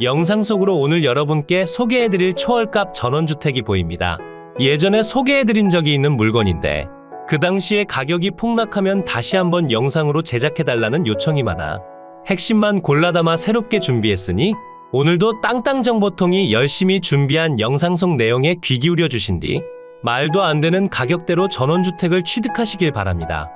영상 속으로 오늘 여러분께 소개해드릴 초월값 전원주택이 보입니다. 예전에 소개해드린 적이 있는 물건인데 그 당시에 가격이 폭락하면 다시 한번 영상으로 제작해달라는 요청이 많아 핵심만 골라담아 새롭게 준비했으니 오늘도 땅땅정보통이 열심히 준비한 영상 속 내용에 귀 기울여 주신 뒤 말도 안 되는 가격대로 전원주택을 취득하시길 바랍니다.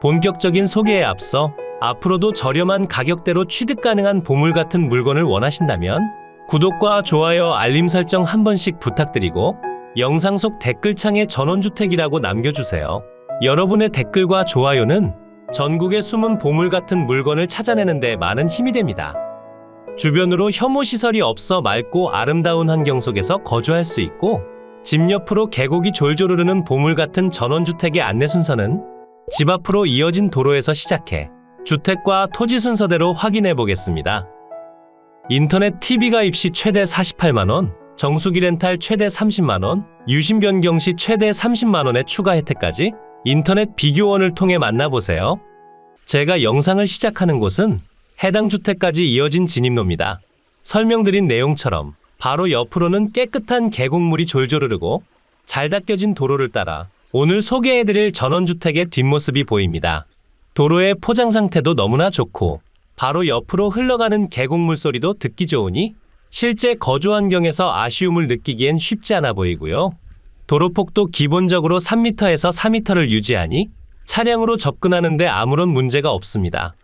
본격적인 소개에 앞서 앞으로도 저렴한 가격대로 취득 가능한 보물 같은 물건을 원하신다면 구독과 좋아요, 알림 설정 한 번씩 부탁드리고 영상 속 댓글창에 전원주택이라고 남겨주세요. 여러분의 댓글과 좋아요는 전국의 숨은 보물 같은 물건을 찾아내는 데 많은 힘이 됩니다. 주변으로 혐오시설이 없어 맑고 아름다운 환경 속에서 거주할 수 있고 집 옆으로 계곡이 졸졸 흐르는 보물 같은 전원주택의 안내 순서는 집 앞으로 이어진 도로에서 시작해 주택과 토지 순서대로 확인해 보겠습니다. 인터넷 TV 가 입 시 최대 48만원, 정수기 렌탈 최대 30만원, 유심 변경 시 최대 30만원의 추가 혜택까지 인터넷 비교원을 통해 만나보세요. 제가 영상을 시작하는 곳은 해당 주택까지 이어진 진입로입니다. 설명드린 내용처럼 바로 옆으로는 깨끗한 계곡물이 졸졸 흐르고 잘 닦여진 도로를 따라 오늘 소개해드릴 전원주택의 뒷모습이 보입니다. 도로의 포장 상태도 너무나 좋고 바로 옆으로 흘러가는 계곡물 소리도 듣기 좋으니 실제 거주 환경에서 아쉬움을 느끼기엔 쉽지 않아 보이고요. 도로폭도 기본적으로 3m에서 4m를 유지하니 차량으로 접근하는데 아무런 문제가 없습니다.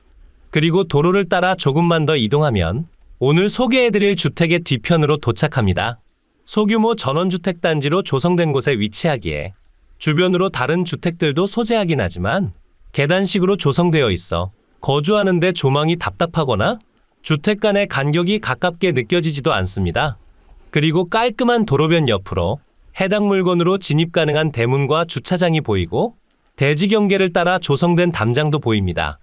그리고 도로를 따라 조금만 더 이동하면 오늘 소개해드릴 주택의 뒤편으로 도착합니다. 소규모 전원주택 단지로 조성된 곳에 위치하기에 주변으로 다른 주택들도 소재하긴 하지만 계단식으로 조성되어 있어 거주하는데 조망이 답답하거나 주택 간의 간격이 가깝게 느껴지지도 않습니다. 그리고 깔끔한 도로변 옆으로 해당 물건으로 진입 가능한 대문과 주차장이 보이고 대지 경계를 따라 조성된 담장도 보입니다.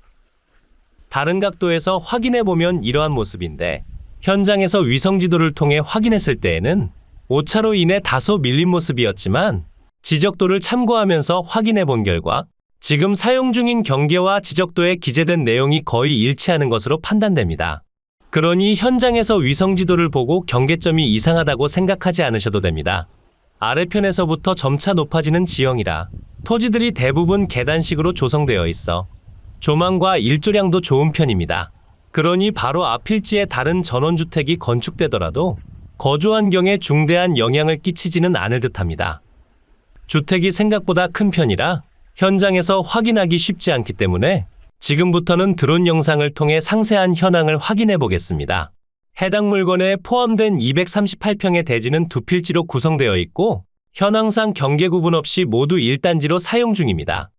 다른 각도에서 확인해 보면 이러한 모습인데 현장에서 위성 지도를 통해 확인했을 때에는 오차로 인해 다소 밀린 모습이었지만 지적도를 참고하면서 확인해 본 결과 지금 사용 중인 경계와 지적도에 기재된 내용이 거의 일치하는 것으로 판단됩니다. 그러니 현장에서 위성 지도를 보고 경계점이 이상하다고 생각하지 않으셔도 됩니다. 아래편에서부터 점차 높아지는 지형이라 토지들이 대부분 계단식으로 조성되어 있어 조망과 일조량도 좋은 편입니다. 그러니 바로 앞일지에 다른 전원주택이 건축되더라도 거주 환경에 중대한 영향을 끼치지는 않을 듯합니다. 주택이 생각보다 큰 편이라 현장에서 확인하기 쉽지 않기 때문에 지금부터는 드론 영상을 통해 상세한 현황을 확인해 보겠습니다. 해당 물건에 포함된 238평의 대지는 두 필지로 구성되어 있고 현황상 경계 구분 없이 모두 1단지로 사용 중입니다.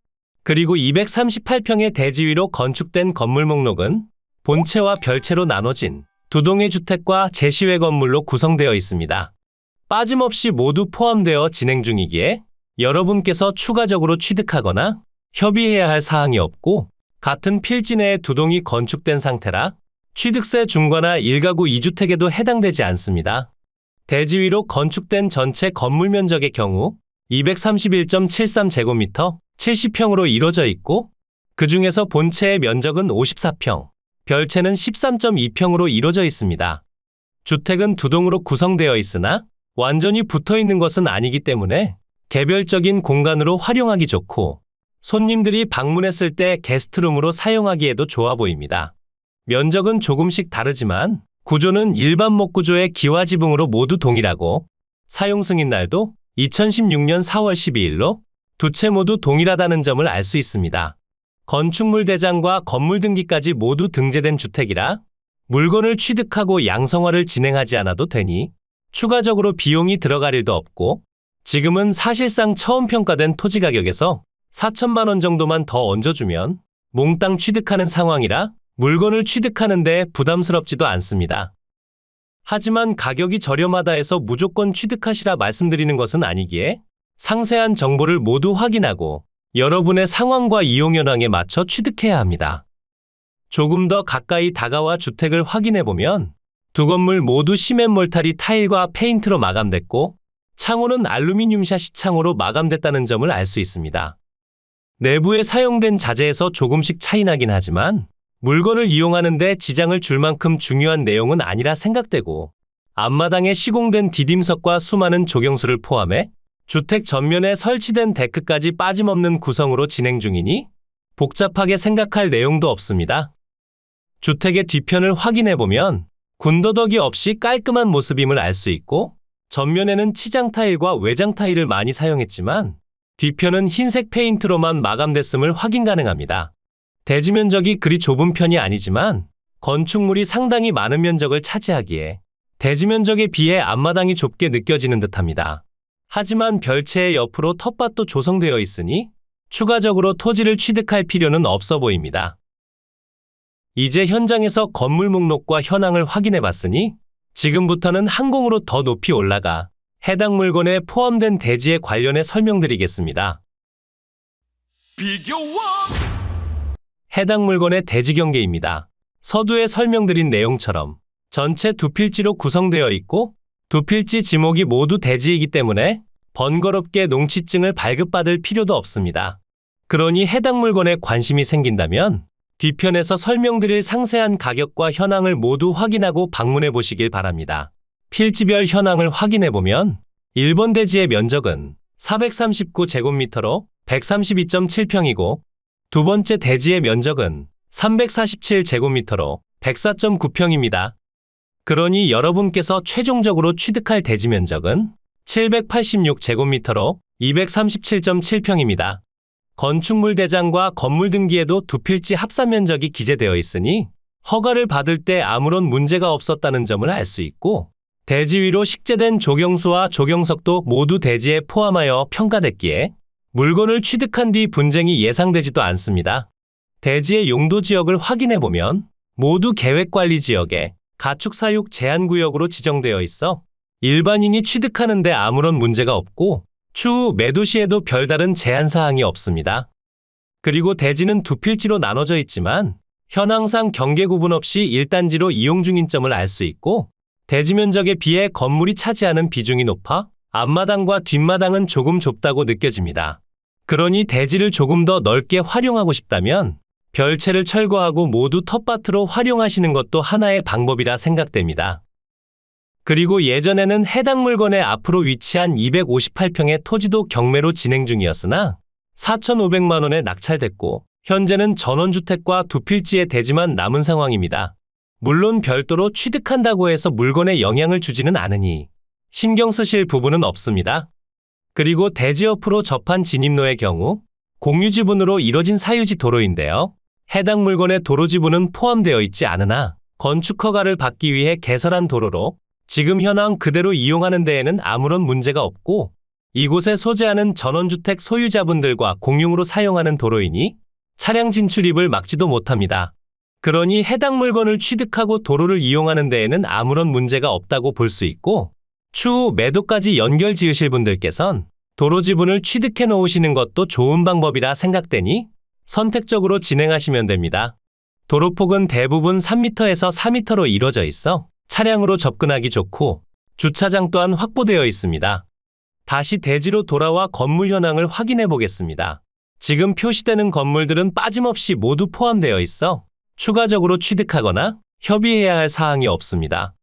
그리고 238평의 대지 위로 건축된 건물 목록은 본체와 별채로 나눠진 두 동의 주택과 제시외 건물로 구성되어 있습니다. 빠짐없이 모두 포함되어 진행 중이기에 여러분께서 추가적으로 취득하거나 협의해야 할 사항이 없고 같은 필지 내에 두 동이 건축된 상태라 취득세 중과나 1가구 2주택에도 해당되지 않습니다. 대지 위로 건축된 전체 건물 면적의 경우 231.73제곱미터 70평으로 이루어져 있고 그 중에서 본체의 면적은 54평, 별채는 13.2평으로 이루어져 있습니다. 주택은 두 동으로 구성되어 있으나 완전히 붙어 있는 것은 아니기 때문에 개별적인 공간으로 활용하기 좋고 손님들이 방문했을 때 게스트룸으로 사용하기에도 좋아 보입니다. 면적은 조금씩 다르지만 구조는 일반 목구조의 기와 지붕으로 모두 동일하고 사용 승인 날도 2016년 4월 12일로 두 채 모두 동일하다는 점을 알 수 있습니다. 건축물 대장과 건물 등기까지 모두 등재된 주택이라 물건을 취득하고 양성화를 진행하지 않아도 되니 추가적으로 비용이 들어갈 일도 없고 지금은 사실상 처음 평가된 토지 가격에서 4천만 원 정도만 더 얹어주면 몽땅 취득하는 상황이라 물건을 취득하는데 부담스럽지도 않습니다. 하지만 가격이 저렴하다 해서 무조건 취득하시라 말씀드리는 것은 아니기에 상세한 정보를 모두 확인하고 여러분의 상황과 이용 현황에 맞춰 취득해야 합니다. 조금 더 가까이 다가와 주택을 확인해 보면 두 건물 모두 시멘 몰타리 타일과 페인트로 마감됐고 창호는 알루미늄 샤시 창호로 마감됐다는 점을 알 수 있습니다. 내부에 사용된 자재에서 조금씩 차이 나긴 하지만 물건을 이용하는데 지장을 줄 만큼 중요한 내용은 아니라 생각되고 앞마당에 시공된 디딤석과 수많은 조경수를 포함해 주택 전면에 설치된 데크까지 빠짐없는 구성으로 진행 중이니 복잡하게 생각할 내용도 없습니다. 주택의 뒤편을 확인해 보면 군더더기 없이 깔끔한 모습임을 알 수 있고 전면에는 치장 타일과 외장 타일을 많이 사용했지만 뒤편은 흰색 페인트로만 마감됐음을 확인 가능합니다. 대지 면적이 그리 좁은 편이 아니지만 건축물이 상당히 많은 면적을 차지하기에 대지 면적에 비해 앞마당이 좁게 느껴지는 듯합니다. 하지만 별채의 옆으로 텃밭도 조성되어 있으니 추가적으로 토지를 취득할 필요는 없어 보입니다. 이제 현장에서 건물 목록과 현황을 확인해 봤으니 지금부터는 항공으로 더 높이 올라가 해당 물건에 포함된 대지에 관련해 설명드리겠습니다. 비교와 해당 물건의 대지 경계입니다. 서두에 설명드린 내용처럼 전체 두 필지로 구성되어 있고 두 필지 지목이 모두 대지이기 때문에 번거롭게 농취증을 발급받을 필요도 없습니다. 그러니 해당 물건에 관심이 생긴다면 뒤편에서 설명드릴 상세한 가격과 현황을 모두 확인하고 방문해 보시길 바랍니다. 필지별 현황을 확인해 보면 1번 대지의 면적은 439제곱미터로 132.7평이고 두 번째 대지의 면적은 347제곱미터로 104.9평입니다. 그러니 여러분께서 최종적으로 취득할 대지 면적은 786제곱미터로 237.7평입니다. 건축물 대장과 건물 등기에도 두 필지 합산 면적이 기재되어 있으니 허가를 받을 때 아무런 문제가 없었다는 점을 알 수 있고 대지 위로 식재된 조경수와 조경석도 모두 대지에 포함하여 평가됐기에 물건을 취득한 뒤 분쟁이 예상되지도 않습니다. 대지의 용도 지역을 확인해 보면 모두 계획관리 지역에 가축 사육 제한 구역으로 지정되어 있어 일반인이 취득하는데 아무런 문제가 없고 추후 매도 시에도 별다른 제한 사항이 없습니다. 그리고 대지는 두 필지로 나눠져 있지만 현황상 경계 구분 없이 1단지로 이용 중인 점을 알 수 있고 대지 면적에 비해 건물이 차지하는 비중이 높아 앞마당과 뒷마당은 조금 좁다고 느껴집니다. 그러니 대지를 조금 더 넓게 활용하고 싶다면 별채를 철거하고 모두 텃밭으로 활용하시는 것도 하나의 방법이라 생각됩니다. 그리고 예전에는 해당 물건의 앞으로 위치한 258평의 토지도 경매로 진행 중이었으나 4,500만 원에 낙찰됐고 현재는 전원주택과 두 필지의 대지만 남은 상황입니다. 물론 별도로 취득한다고 해서 물건에 영향을 주지는 않으니 신경 쓰실 부분은 없습니다. 그리고 대지 옆으로 접한 진입로의 경우 공유 지분으로 이뤄진 사유지 도로인데요. 해당 물건의 도로 지분은 포함되어 있지 않으나 건축 허가를 받기 위해 개설한 도로로 지금 현황 그대로 이용하는 데에는 아무런 문제가 없고 이곳에 소재하는 전원주택 소유자분들과 공용으로 사용하는 도로이니 차량 진출입을 막지도 못합니다. 그러니 해당 물건을 취득하고 도로를 이용하는 데에는 아무런 문제가 없다고 볼 수 있고 추후 매도까지 연결 지으실 분들께선 도로 지분을 취득해 놓으시는 것도 좋은 방법이라 생각되니 선택적으로 진행하시면 됩니다. 도로폭은 대부분 3m에서 4m로 이루어져 있어 차량으로 접근하기 좋고 주차장 또한 확보되어 있습니다. 다시 대지로 돌아와 건물 현황을 확인해 보겠습니다. 지금 표시되는 건물들은 빠짐없이 모두 포함되어 있어 추가적으로 취득하거나 협의해야 할 사항이 없습니다.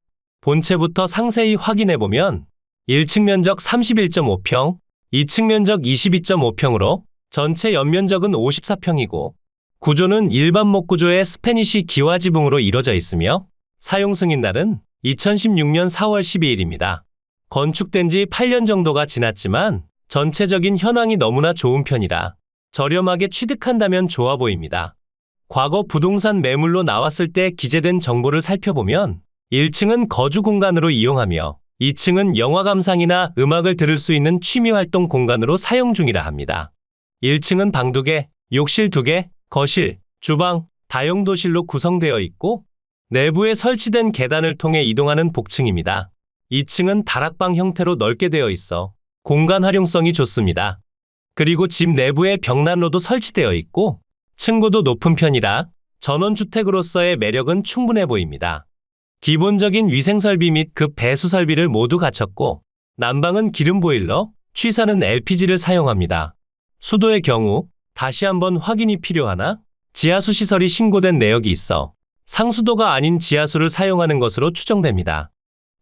본체부터 상세히 확인해 보면 1층 면적 31.5평, 2층 면적 22.5평으로 전체 연면적은 54평이고 구조는 일반 목구조의 스페니시 기와 지붕으로 이뤄져 있으며 사용 승인 날은 2016년 4월 12일입니다. 건축된 지 8년 정도가 지났지만 전체적인 현황이 너무나 좋은 편이라 저렴하게 취득한다면 좋아 보입니다. 과거 부동산 매물로 나왔을 때 기재된 정보를 살펴보면 1층은 거주 공간으로 이용하며 2층은 영화 감상이나 음악을 들을 수 있는 취미 활동 공간으로 사용 중이라 합니다. 1층은 방 2개, 욕실 2개, 거실, 주방, 다용도실로 구성되어 있고 내부에 설치된 계단을 통해 이동하는 복층입니다. 2층은 다락방 형태로 넓게 되어 있어 공간 활용성이 좋습니다. 그리고 집 내부에 벽난로도 설치되어 있고 층고도 높은 편이라 전원주택으로서의 매력은 충분해 보입니다. 기본적인 위생설비 및 급 배수 설비를 모두 갖췄고 난방은 기름 보일러, 취사는 LPG를 사용합니다. 수도의 경우 다시 한번 확인이 필요하나 지하수 시설이 신고된 내역이 있어 상수도가 아닌 지하수를 사용하는 것으로 추정됩니다.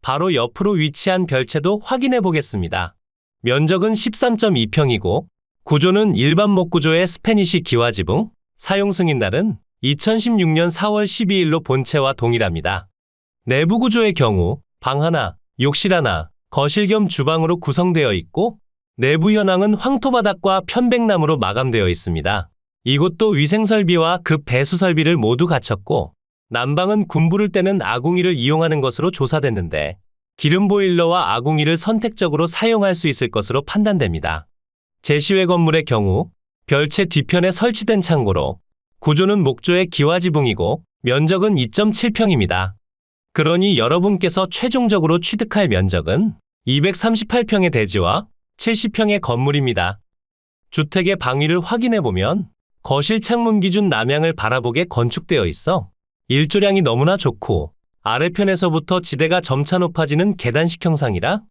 바로 옆으로 위치한 별채도 확인해 보겠습니다. 면적은 13.2평이고 구조는 일반 목구조의 스페니시 기와지붕, 사용 승인 날은 2016년 4월 12일로 본체와 동일합니다. 내부 구조의 경우 방 하나, 욕실 하나, 거실 겸 주방으로 구성되어 있고 내부 현황은 황토바닥과 편백나무로 마감되어 있습니다. 이곳도 위생설비와 급 배수 설비를 모두 갖췄고 난방은 군부를 떼는 아궁이를 이용하는 것으로 조사됐는데 기름 보일러와 아궁이를 선택적으로 사용할 수 있을 것으로 판단됩니다. 제시외 건물의 경우 별채 뒤편에 설치된 창고로 구조는 목조의 기와지붕이고 면적은 2.7평입니다. 그러니 여러분께서 최종적으로 취득할 면적은 238평의 대지와 70평의 건물입니다. 주택의 방위를 확인해 보면 거실 창문 기준 남향을 바라보게 건축되어 있어 일조량이 너무나 좋고 아래편에서부터 지대가 점차 높아지는 계단식 형상이라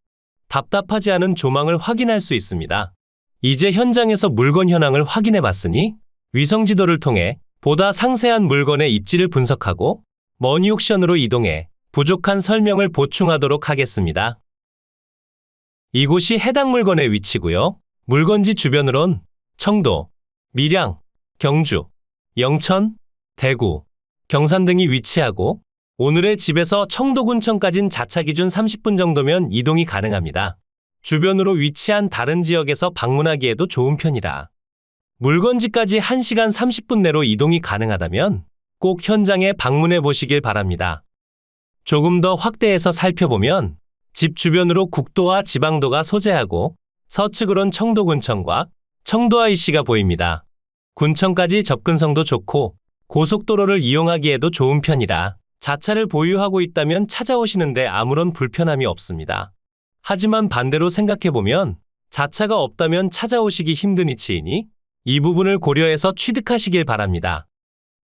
답답하지 않은 조망을 확인할 수 있습니다. 이제 현장에서 물건 현황을 확인해 봤으니 위성 지도를 통해 보다 상세한 물건의 입지를 분석하고 머니 옥션으로 이동해 부족한 설명을 보충하도록 하겠습니다. 이곳이 해당 물건의 위치고요. 물건지 주변으론 청도, 밀양, 경주, 영천, 대구, 경산 등이 위치하고 오늘의 집에서 청도군청까진 자차 기준 30분 정도면 이동이 가능합니다. 주변으로 위치한 다른 지역에서 방문하기에도 좋은 편이라 물건지까지 1시간 30분 내로 이동이 가능하다면 꼭 현장에 방문해 보시길 바랍니다. 조금 더 확대해서 살펴보면 집 주변으로 국도와 지방도가 소재하고 서측으론 청도군청과 청도IC가 보입니다. 군청까지 접근성도 좋고 고속도로를 이용하기에도 좋은 편이라 자차를 보유하고 있다면 찾아오시는데 아무런 불편함이 없습니다. 하지만 반대로 생각해보면 자차가 없다면 찾아오시기 힘든 위치이니 이 부분을 고려해서 취득하시길 바랍니다.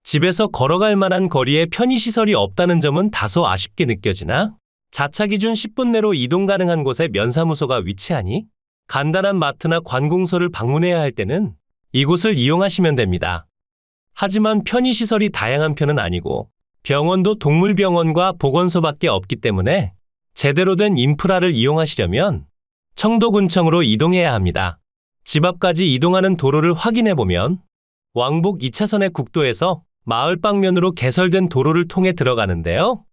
집에서 걸어갈 만한 거리에 편의시설이 없다는 점은 다소 아쉽게 느껴지나 자차 기준 10분 내로 이동 가능한 곳에 면사무소가 위치하니 간단한 마트나 관공서를 방문해야 할 때는 이곳을 이용하시면 됩니다. 하지만 편의시설이 다양한 편은 아니고 병원도 동물병원과 보건소밖에 없기 때문에 제대로 된 인프라를 이용하시려면 청도군청으로 이동해야 합니다. 집 앞까지 이동하는 도로를 확인해 보면 왕복 2차선의 국도에서 마을 방면으로 개설된 도로를 통해 들어가는데요.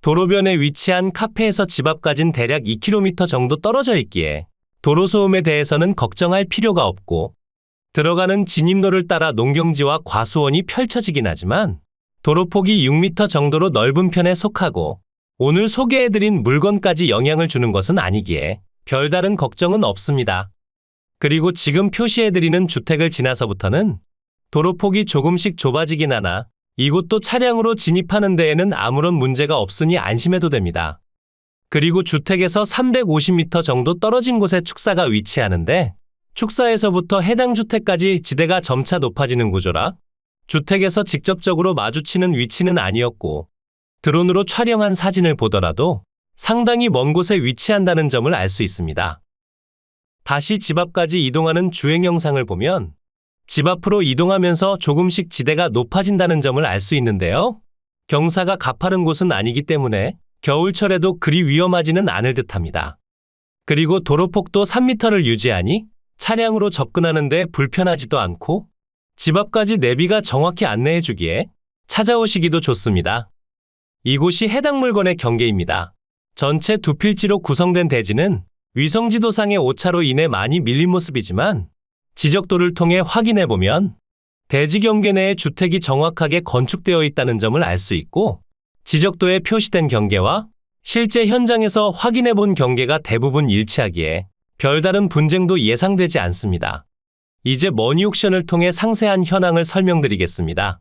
도로변에 위치한 카페에서 집 앞까진 대략 2km 정도 떨어져 있기에 도로 소음에 대해서는 걱정할 필요가 없고 들어가는 진입로를 따라 농경지와 과수원이 펼쳐지긴 하지만 도로폭이 6m 정도로 넓은 편에 속하고 오늘 소개해드린 물건까지 영향을 주는 것은 아니기에 별다른 걱정은 없습니다. 그리고 지금 표시해드리는 주택을 지나서부터는 도로폭이 조금씩 좁아지긴 하나 이곳도 차량으로 진입하는 데에는 아무런 문제가 없으니 안심해도 됩니다. 그리고 주택에서 350m 정도 떨어진 곳에 축사가 위치하는데 축사에서부터 해당 주택까지 지대가 점차 높아지는 구조라 주택에서 직접적으로 마주치는 위치는 아니었고 드론으로 촬영한 사진을 보더라도 상당히 먼 곳에 위치한다는 점을 알 수 있습니다. 다시 집 앞까지 이동하는 주행 영상을 보면 집 앞으로 이동하면서 조금씩 지대가 높아진다는 점을 알 수 있는데요. 경사가 가파른 곳은 아니기 때문에 겨울철에도 그리 위험하지는 않을 듯 합니다. 그리고 도로폭도 3m를 유지하니 차량으로 접근하는데 불편하지도 않고 집 앞까지 내비가 정확히 안내해 주기에 찾아오시기도 좋습니다. 이곳이 해당 물건의 경계입니다. 전체 두 필지로 구성된 대지는 위성지도상의 오차로 인해 많이 밀린 모습이지만 지적도를 통해 확인해 보면 대지 경계 내에 주택이 정확하게 건축되어 있다는 점을 알 수 있고 지적도에 표시된 경계와 실제 현장에서 확인해 본 경계가 대부분 일치하기에 별다른 분쟁도 예상되지 않습니다. 이제 머니 옥션을 통해 상세한 현황을 설명드리겠습니다.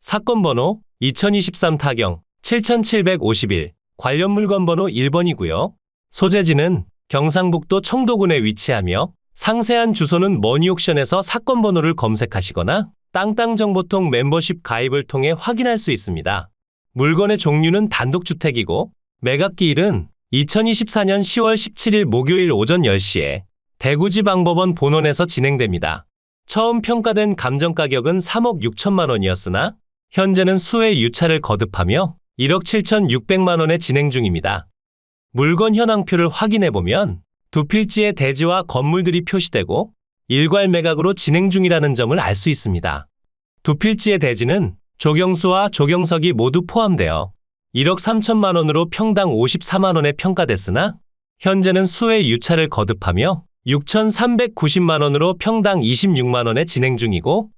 사건 번호 2023 타경 7751 관련 물건 번호 1번이고요. 소재지는 경상북도 청도군에 위치하며 상세한 주소는 머니옥션에서 사건 번호를 검색하시거나 땅땅정보통 멤버십 가입을 통해 확인할 수 있습니다. 물건의 종류는 단독주택이고 매각기일은 2024년 10월 17일 목요일 오전 10시에 대구지방법원 본원에서 진행됩니다. 처음 평가된 감정 가격은 3억 6천만 원이었으나 현재는 수의 유차를 거듭하며 1억 7천6백만 원에 진행 중입니다. 물건 현황표를 확인해 보면 두 필지의 대지와 건물들이 표시되고 일괄 매각으로 진행 중이라는 점을 알 수 있습니다. 두 필지의 대지는 조경수와 조경석이 모두 포함되어 1억 3천만 원으로 평당 54만 원에 평가됐으나 현재는 수의 유차를 거듭하며 6,390만 원으로 평당 26만 원에 진행 중이고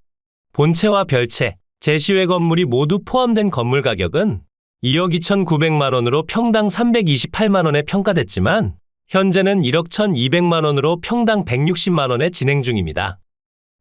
본체와 별채, 제시외 건물이 모두 포함된 건물 가격은 2억 2,900만 원으로 평당 328만 원에 평가됐지만 현재는 1억 1,200만 원으로 평당 160만 원에 진행 중입니다.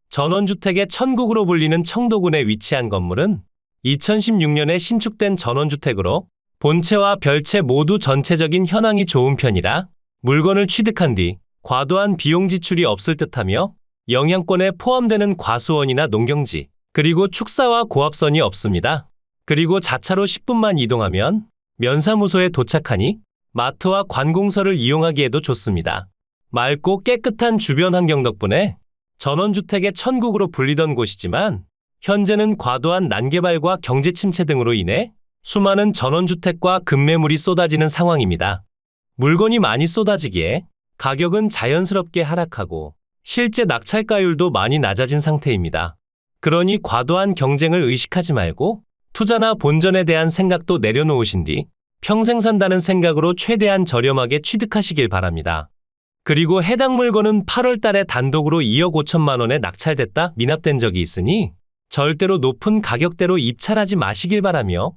전원주택의 천국으로 불리는 청도군에 위치한 건물은 2016년에 신축된 전원주택으로 본체와 별채 모두 전체적인 현황이 좋은 편이라 물건을 취득한 뒤 과도한 비용 지출이 없을 듯하며 영향권에 포함되는 과수원이나 농경지 그리고 축사와 고압선이 없습니다. 그리고 자차로 10분만 이동하면 면사무소에 도착하니 마트와 관공서를 이용하기에도 좋습니다. 맑고 깨끗한 주변 환경 덕분에 전원주택의 천국으로 불리던 곳이지만 현재는 과도한 난개발과 경제 침체 등으로 인해 수많은 전원주택과 급매물이 쏟아지는 상황입니다. 물건이 많이 쏟아지기에 가격은 자연스럽게 하락하고 실제 낙찰가율도 많이 낮아진 상태입니다. 그러니 과도한 경쟁을 의식하지 말고 투자나 본전에 대한 생각도 내려놓으신 뒤 평생 산다는 생각으로 최대한 저렴하게 취득하시길 바랍니다. 그리고 해당 물건은 8월 달에 단독으로 2억 5천만 원에 낙찰됐다 미납된 적이 있으니 절대로 높은 가격대로 입찰하지 마시길 바라며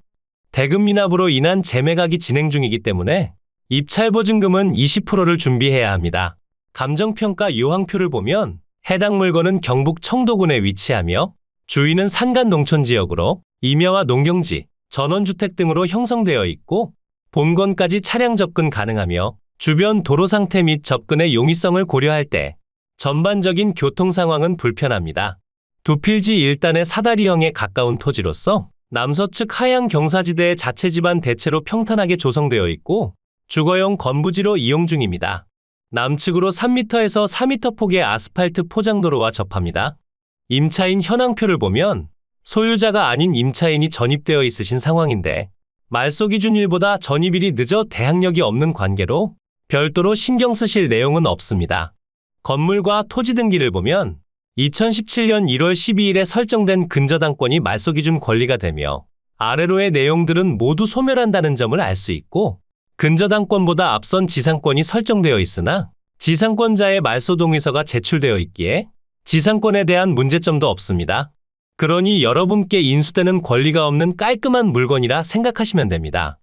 대금 미납으로 인한 재매각이 진행 중이기 때문에 입찰 보증금은 20%를 준비해야 합니다. 감정평가 요항표를 보면 해당 물건은 경북 청도군에 위치하며 주위는 산간 농촌 지역으로 임야와 농경지, 전원주택 등으로 형성되어 있고 본건까지 차량 접근 가능하며 주변 도로 상태 및 접근의 용이성을 고려할 때 전반적인 교통 상황은 불편합니다. 두필지 일단의 사다리형에 가까운 토지로서 남서측 하양 경사지대의 자체 지반 대체로 평탄하게 조성되어 있고 주거용 건부지로 이용 중입니다. 남측으로 3m에서 4m 폭의 아스팔트 포장도로와 접합니다. 임차인 현황표를 보면 소유자가 아닌 임차인이 전입되어 있으신 상황인데 말소 기준일보다 전입일이 늦어 대항력이 없는 관계로 별도로 신경 쓰실 내용은 없습니다. 건물과 토지 등기를 보면 2017년 1월 12일에 설정된 근저당권이 말소 기준 권리가 되며 아래로의 내용들은 모두 소멸한다는 점을 알 수 있고 근저당권보다 앞선 지상권이 설정되어 있으나 지상권자의 말소 동의서가 제출되어 있기에 지상권에 대한 문제점도 없습니다. 그러니 여러분께 인수되는 권리가 없는 깔끔한 물건이라 생각하시면 됩니다.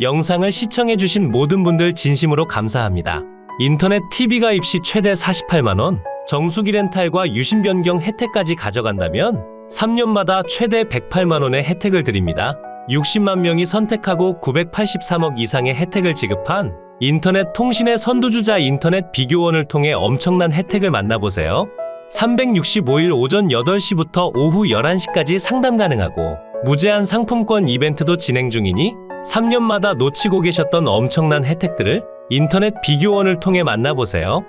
영상을 시청해주신 모든 분들 진심으로 감사합니다. 인터넷 TV가 입시 최대 48만원, 정수기 렌탈과 유심 변경 혜택까지 가져간다면 3년마다 최대 108만 원의 혜택을 드립니다. 60만 명이 선택하고 983억 이상의 혜택을 지급한 인터넷 통신의 선두주자 인터넷 비교원을 통해 엄청난 혜택을 만나보세요. 365일 오전 8시부터 오후 11시까지 상담 가능하고 무제한 상품권 이벤트도 진행 중이니 3년마다 놓치고 계셨던 엄청난 혜택들을 인터넷 비교원을 통해 만나보세요.